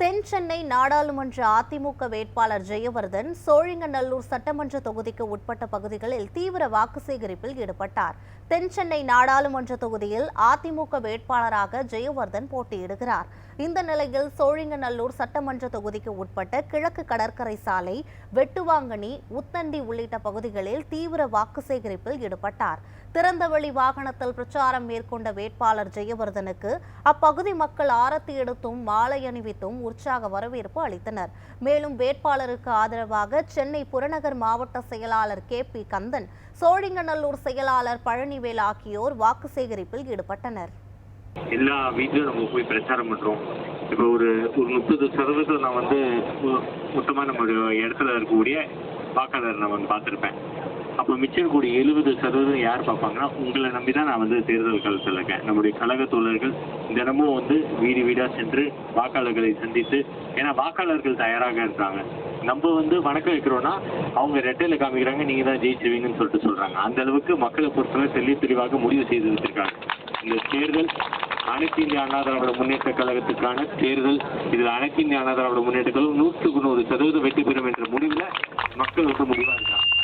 தென் சென்னை நாடாளுமன்ற அதிமுக வேட்பாளர் ஜெயவர்தன் சோழிங்கநல்லூர் சட்டமன்ற தொகுதிக்கு உட்பட்ட பகுதிகளில் தீவிர வாக்கு சேகரிப்பில் ஈடுபட்டார். தென் சென்னை நாடாளுமன்ற தொகுதியில் அதிமுக வேட்பாளராக ஜெயவர்தன் போட்டியிடுகிறார். இந்த நிலையில் சோழிங்கநல்லூர் சட்டமன்ற தொகுதிக்கு உட்பட்ட கிழக்கு கடற்கரை சாலை வெட்டுவாங்கனி உத்தண்டி உள்ளிட்ட பகுதிகளில் தீவிர வாக்கு சேகரிப்பில் ஈடுபட்டார். திறந்தவெளி வாகனத்தில் பிரச்சாரம் மேற்கொண்ட வேட்பாளர் ஜெயவர்தனுக்கு அப்பகுதி மக்கள் ஆரத்தி எடுத்தும் மாலை அணிவித்தும் உற்சாக வரவேற்பு அளித்தனர். மேலும் வேட்பாளருக்கு ஆதரவாக சென்னை புறநகர் மாவட்ட செயலாளர் கே. பி. கந்தன் சோழிங்கநல்லூர் செயலாளர் பழனிவேல் ஆகியோர் வாக்கு சேகரிப்பில் ஈடுபட்டனர். எல்லா வீட்லயும் நம்ம போய் பிரச்சாரம் பண்றோம். இப்போ ஒரு ஒரு முப்பது சதவீதம் நான் வந்து மொ- மொத்தமா நம்ம இடத்துல இருக்கக்கூடிய வாக்காளர் நான் வந்து பார்த்துருப்பேன். அப்போ மிச்சம் கூடிய எழுபது சதவீதம் யார் பார்ப்பாங்கன்னா உங்களை நம்பி தான் நான் வந்து தேர்தல் களத்தில் இருக்கேன். நம்முடைய கழக தோழர்கள் தினமும் வந்து வீடு வீடா சென்று வாக்காளர்களை சந்தித்து ஏன்னா வாக்காளர்கள் தயாராக இருக்காங்க. நம்ம வந்து வணக்கம் வைக்கிறோம்னா அவங்க ரெட்டையில காமிக்கிறாங்க நீங்க தான் ஜெயிச்சுவீங்கன்னு சொல்லிட்டு சொல்றாங்க. அந்த அளவுக்கு மக்களை பொறுத்தவரை தெளிவு தெளிவாக முடிவு செய்து வச்சிருக்காங்க. இந்த தேர்தல் அனைத்து இந்திய அண்ணா திராவிட முன்னேற்ற கழகத்துக்கான தேர்தல். இதில் அனைத்து இந்திய அண்ணா திராவிட முன்னேற்ற கழகம் நூற்றுக்கு நூறு சதவீதம் வெற்றி பெறும் என்ற முடிவில் மக்கள் வந்து முடிவாக இருக்காங்க.